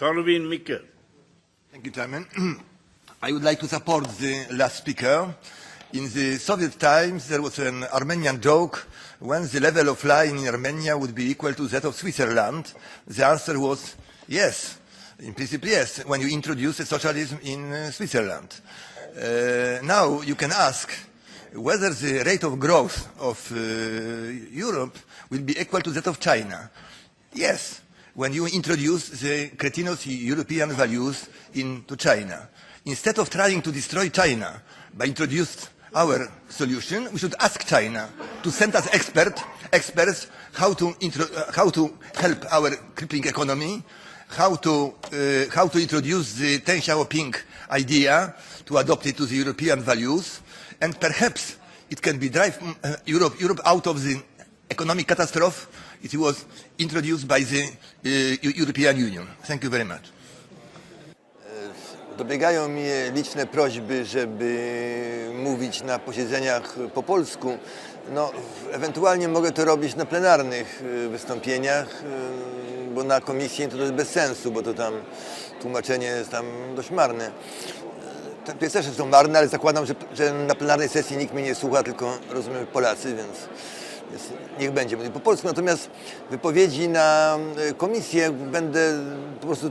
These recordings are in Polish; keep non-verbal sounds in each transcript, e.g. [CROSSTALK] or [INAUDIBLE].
Corwin Mikke. Thank you, Chairman. [CLEARS THROAT] I would like to support the last speaker. In the Soviet times, there was an Armenian joke when the level of lying in Armenia would be equal to that of Switzerland. The answer was yes, in principle yes, when you introduce socialism in uh, Switzerland. Uh, now you can ask whether the rate of growth of uh, Europe will be equal to that of China. Yes, when you introduce the cretinous European values into China. Instead of trying to destroy China by introducing our solution, we should ask China to send us expert, experts how to, intro, uh, how to help our crippling economy, how to, uh, how to introduce the Deng Xiaoping idea to adopt it to the European values, and perhaps it can be drive mm, uh, Europe, Europe out of the economic catastrophe it was introduced by the uh, Eu- European Union. Thank you very much. Dobiegają mnie liczne prośby, żeby mówić na posiedzeniach po polsku. No, ewentualnie mogę to robić na plenarnych y, wystąpieniach, y, bo na komisji to jest bez sensu, bo to tam tłumaczenie jest tam dość marne. Te piece też są marne, ale zakładam, że, że na plenarnej sesji nikt mnie nie słucha, tylko rozumiem Polacy, więc niech będzie mówił po polsku. Natomiast wypowiedzi na y, komisję będę po prostu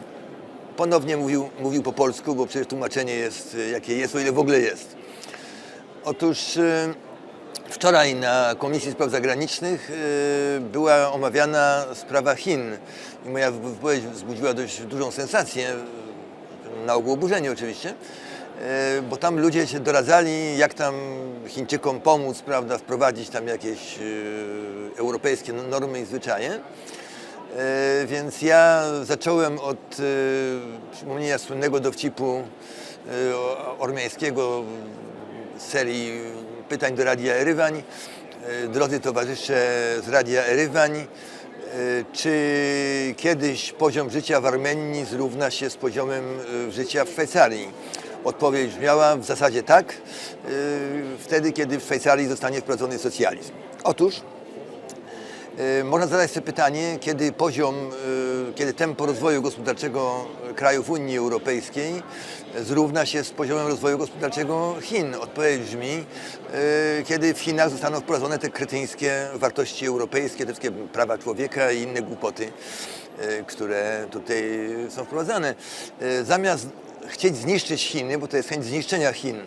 ponownie mówił, mówił po polsku, bo przecież tłumaczenie jest y, jakie jest, o ile w ogóle jest. Otóż y, wczoraj na Komisji Spraw Zagranicznych była omawiana sprawa Chin i moja wypowiedź wzbudziła dość dużą sensację, na ogół oburzenie oczywiście, bo tam ludzie się doradzali, jak tam Chińczykom pomóc, prawda, wprowadzić tam jakieś y, europejskie normy i zwyczaje. E, Więc ja zacząłem od e, przypomnienia słynnego dowcipu e, ormiańskiego serii pytań do Radia Erywań. E, Drodzy towarzysze z Radia Erywań, e, czy kiedyś poziom życia w Armenii zrówna się z poziomem e, życia w Szwajcarii? Odpowiedź brzmiała w zasadzie tak, e, wtedy kiedy w Szwajcarii zostanie wprowadzony socjalizm. Otóż E, Można zadać sobie pytanie, kiedy poziom, e, kiedy tempo rozwoju gospodarczego krajów Unii Europejskiej zrówna się z poziomem rozwoju gospodarczego Chin. Odpowiedź brzmi, kiedy w Chinach zostaną wprowadzone te kretyńskie wartości europejskie, te wszystkie prawa człowieka i inne głupoty, które tutaj są wprowadzane. Zamiast chcieć zniszczyć Chiny, bo to jest chęć zniszczenia Chin,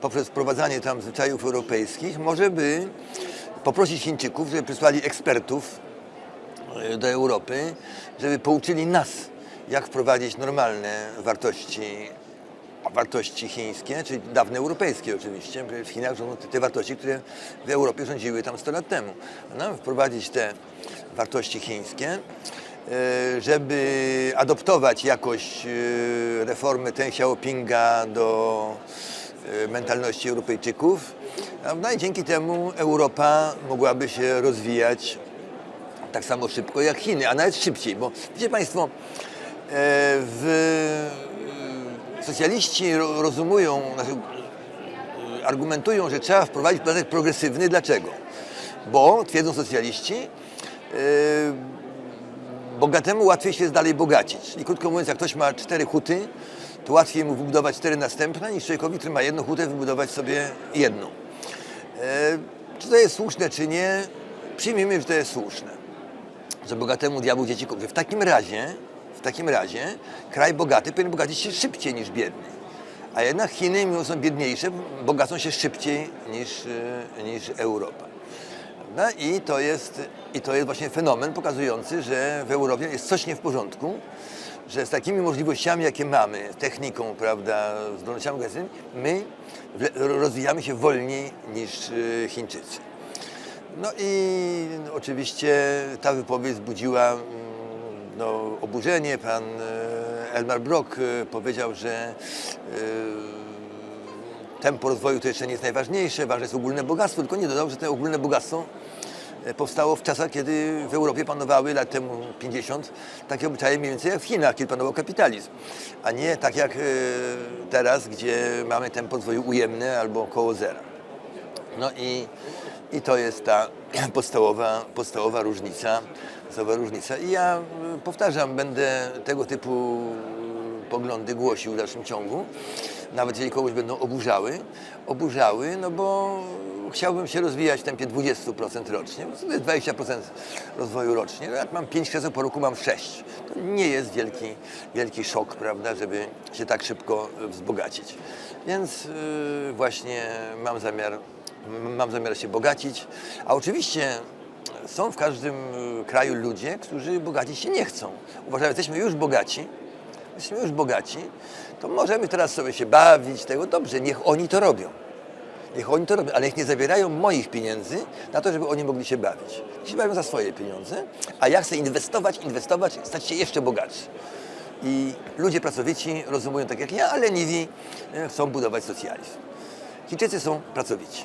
poprzez wprowadzanie tam zwyczajów europejskich, może by poprosić Chińczyków, żeby przysłali ekspertów e, do Europy, żeby pouczyli nas, jak wprowadzić normalne wartości, wartości chińskie, czyli dawne europejskie oczywiście, w Chinach rządzą te, te wartości, które w Europie rządziły tam 100 lat temu. No, wprowadzić te wartości chińskie, żeby adoptować jakoś e, reformy Deng Xiaopinga do e, mentalności Europejczyków. Prawda? I dzięki temu Europa mogłaby się rozwijać tak samo szybko jak Chiny, a nawet szybciej, bo wiecie Państwo, e, w, e, socjaliści ro- rozumują, znaczy, e, argumentują, że trzeba wprowadzić podatek progresywny. Dlaczego? Bo, twierdzą socjaliści, e, bogatemu łatwiej się jest dalej bogacić. Czyli krótko mówiąc, jak ktoś ma cztery huty, to łatwiej mu wybudować cztery następne, niż człowiekowi, który ma jedną hutę, wybudować sobie jedną. E, Czy to jest słuszne, czy nie? Przyjmijmy, że to jest słuszne. Że bogatemu diabłu dzieci kupi. W takim razie, w takim razie kraj bogaty powinien bogacić się szybciej niż biedny. A jednak Chiny, mimo są biedniejsze, bogacą się szybciej niż, e, niż Europa. Prawda? I, to jest, I to jest właśnie fenomen pokazujący, że w Europie jest coś nie w porządku, że z takimi możliwościami, jakie mamy, techniką, prawda, zdolnościami organizacyjnymi, my rozwijamy się wolniej niż e, Chińczycy. No i oczywiście ta wypowiedź wzbudziła mm, no, oburzenie. Pan e, Elmar Brock e, powiedział, że tempo rozwoju to jeszcze nie jest najważniejsze, ważne jest ogólne bogactwo, tylko nie dodał, że to ogólne bogactwo e, powstało w czasach, kiedy w Europie panowały lat temu 50 takie obyczaje mniej więcej jak w Chinach, kiedy panował kapitalizm, a nie tak jak e, teraz, gdzie mamy tempo rozwoju ujemne albo koło zera. No i, i to jest ta [CLEARS THROAT] podstawowa, podstawowa różnica podstawowa różnica. I ja y, powtarzam, będę tego typu poglądy głosił w dalszym ciągu, nawet jeżeli kogoś będą oburzały, oburzały, no bo chciałbym się rozwijać w tempie 20% rocznie, to jest 20% rozwoju rocznie. No jak mam 5 krzeseł, po roku mam 6. To nie jest wielki, wielki szok, prawda, żeby się tak szybko y, wzbogacić. Więc y, właśnie mam zamiar, mam zamiar się bogacić, a oczywiście są w każdym kraju ludzie, którzy bogacić się nie chcą. Uważają, że jesteśmy już bogaci, jesteśmy już bogaci, to możemy teraz sobie się bawić, tego dobrze, niech oni to robią. Niech oni to robią, ale niech nie zabierają moich pieniędzy na to, żeby oni mogli się bawić. Niech się bawią za swoje pieniądze, a ja chcę inwestować, inwestować, stać się jeszcze bogatszy. I ludzie pracowici rozumują tak jak ja, ale leniwi e, chcą budować socjalizm. Chińczycy są pracowici.